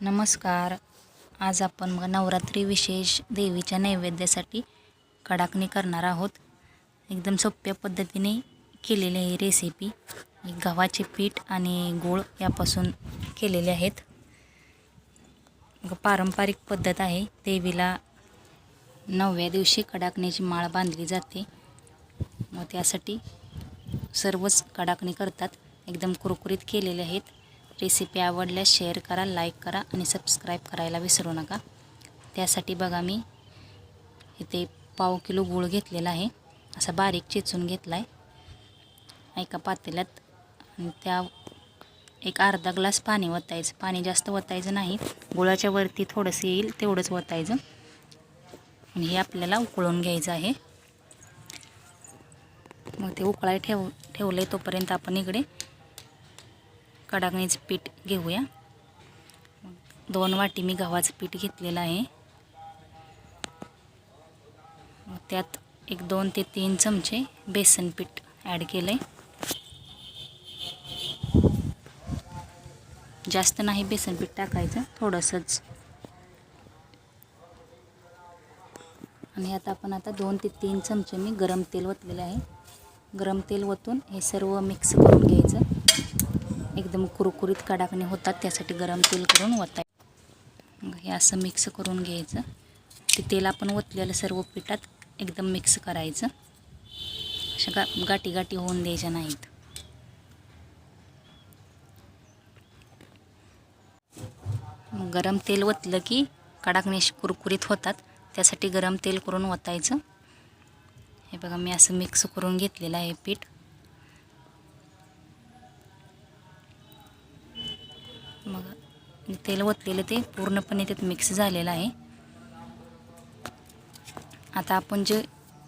नमस्कार. आज आपण मग नवरात्री विशेष देवीच्या नैवेद्यासाठी कडाकणी करणार आहोत. एकदम सोप्या पद्धतीने केलेली आहे ही रेसिपी गव्हाचे पीठ आणि गूळ यापासून केलेले आहेत. पारंपरिक पद्धत आहे देवीला नवव्या दिवशी कडाकणीची माळ बांधली जाते. मग त्यासाठी सर्वच कडाकणी करतात. एकदम कुरकुरीत केलेले आहेत. रेसिपी आवडल्यास शेअर करा लाईक करा आणि सबस्क्राईब करायला विसरू नका. त्यासाठी बघा मी इथे पाव किलो गूळ घेतलेला आहे. असा बारीक चेचून घेतला आहे एका पातेल्यात आणि त्या एक अर्धा ग्लास पाणी वतायचं. पाणी जास्त वतायचं नाही. गुळाच्या वरती थोडंसं येईल तेवढंच वतायचं. आणि हे आपल्याला उकळून घ्यायचं आहे. मग ते उकळाय ठेव ठेवलं आहे तोपर्यंत आपण इकडे कडागणीचं पीठ घेऊया. दोन वाटी मी गव्हाचं पीठ घेतलेलं आहे. त्यात एक दोन ते तीन चमचे बेसन पीठ ॲड केलं आहे जास्त नाही बेसन पीठ टाकायचं थोडंसंच. आणि आता आपण आता दोन ते तीन चमचे मी गरम तेल ओतलेलं आहे. गरम तेल ओतून हे सर्व मिक्स करून घ्यायचं. एकदम कुरकुरीत कडाकणे होतात त्यासाठी गरम तेल करून ओताय हे असं मिक्स करून घ्यायचं. ते तेल आपण ओतलेलं सर्व पिठात एकदम मिक्स करायचं. अशा गा गाठी गाठी होऊन द्यायच्या नाहीत. गरम तेल ओतलं की कडाकणे कुरकुरीत होतात त्यासाठी गरम तेल करून ओतायचं. हे बघा मी असं मिक्स करून घेतलेलं आहे पीठ. तेल ओतलेलं ते पूर्णपणे त्यात मिक्स झालेलं आहे. आता आपण जे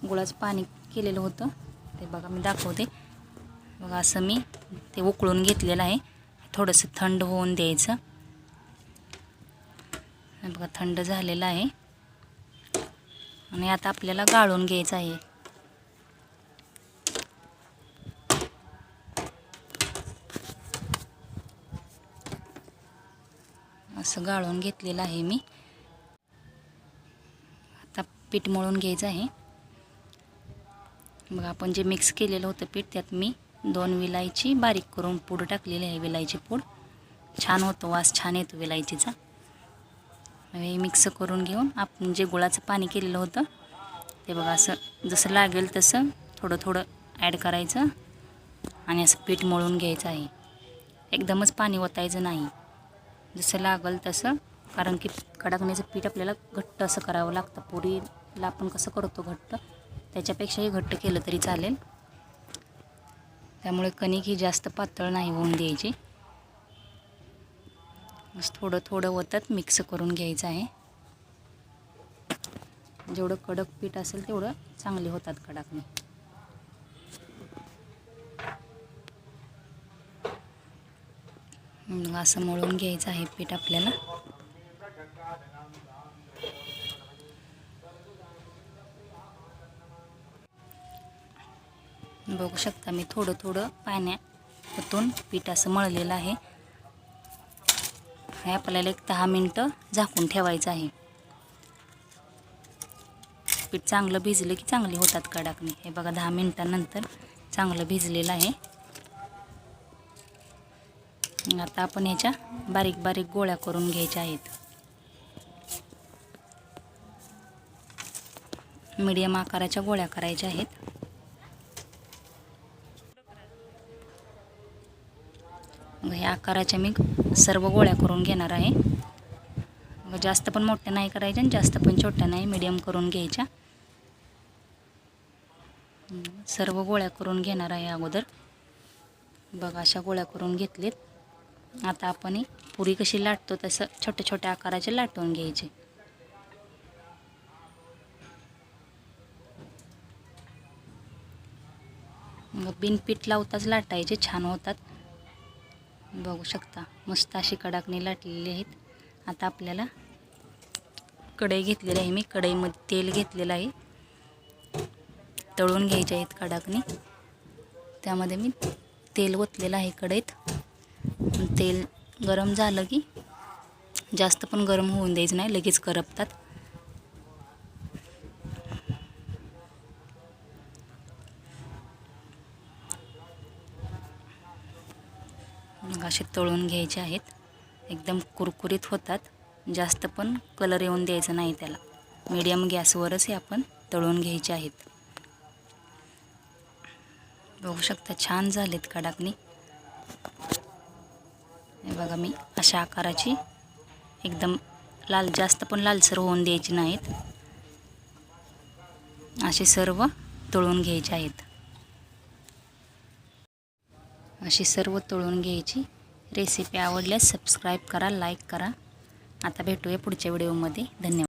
गुळाचं पाणी केलेलं होतं ते बघा मी दाखवते. बघा असं मी ते उकळून घेतलेलं आहे. थोडंसं थंड होऊन द्यायचं. बघा थंड झालेलं आहे. आणि आता आपल्याला गाळून घ्यायचं आहे. असं गाळून घेतलेलं आहे मी. आता पीठ मळून घ्यायचं आहे. मग आपण जे मिक्स केलेलं होतं पीठ त्यात मी दोन विलायची बारीक करून पूड टाकलेली आहे विलायची पूड. छान होतो वास छान येतो विलायचीचा. हे मिक्स करून घेऊन आपण जे गुळाचं पाणी केलेलं होतं ते बघा असं जसं लागेल तसं थोडं थोडं ॲड करायचं आणि असं पीठ मळून घ्यायचं आहे. एकदमच पाणी ओतायचं नाही. जसं लागल तसं. कारण की कडाकण्याचं पीठ आपल्याला घट्ट असं करावं लागतं. पुरीला आपण कसं करतो घट्ट? त्याच्यापेक्षाही घट्ट केलं तरी चालेल. त्यामुळे कणिक ही जास्त पातळ नाही होऊन द्यायची. थोडं थोडं वतत मिक्स करून घ्यायचं आहे. जेवढं कडक पीठ असेल तेवढं चांगले होतात कडाकणे. मग असं मळून घ्यायचं आहे पीठ आपल्याला. बघू शकता मी थोडं थोडं पाण्यातून पीठ असं मळलेलं आहे. हे आपल्याला एक दहा मिनटं झाकून ठेवायचं आहे. पीठ चांगलं भिजलं की चांगली होतात कडाकणी. हे बघा दहा मिनटानंतर चांगलं भिजलेलं आहे. आता आपण ह्याच्या बारीक बारीक गोळ्या करून घ्यायच्या आहेत. मीडियम आकाराच्या गोळ्या करायच्या आहेत. ह्या आकाराच्या मी सर्व गोळ्या करून घेणार आहे. जास्त पण मोठ्या नाही करायच्या आणि जास्त पण छोट्या नाही मीडियम करून घ्यायच्या. सर्व गोळ्या करून घेणार आहे अगोदर. बघा अशा गोळ्या करून घेतलेत. आता आपण पुरी कशी लाटतो तसं छोट्या छोट्या आकाराचे लाटून घ्यायचे. मग लावताच लाटायचे छान होतात. बघू शकता मस्त अशी कडाकणी लाटलेली आहेत. आता आपल्याला कढई घेतलेली आहे मी कढईमध्ये तेल घेतलेलं आहे. तळून घ्यायचे आहेत कडाकणी. त्यामध्ये मी तेल ओतलेलं आहे कढईत. तेल गरम झालं की जास्त पण गरम होऊन द्यायचं नाही लगेच करपतात. मग असे तळून घ्यायचे आहेत. एकदम कुरकुरीत होतात. जास्त पण कलर येऊन द्यायचा नाही त्याला. मीडियम गॅसवरच हे आपण तळून घ्यायचे आहेत. बघू शकता छान झालेत कडाकणी. बघा मी. अशा आकाराची. एकदम लाल जास्त पण लालसर होऊन द्यायची नाहीत. असे सर्व तळून घ्यायचे आहेत. अशी सर्व तळून घ्यायची रेसिपी आवडल्यास सबस्क्राईब करा लाईक करा. आता भेटूया पुढच्या व्हिडिओमध्ये धन्यवाद.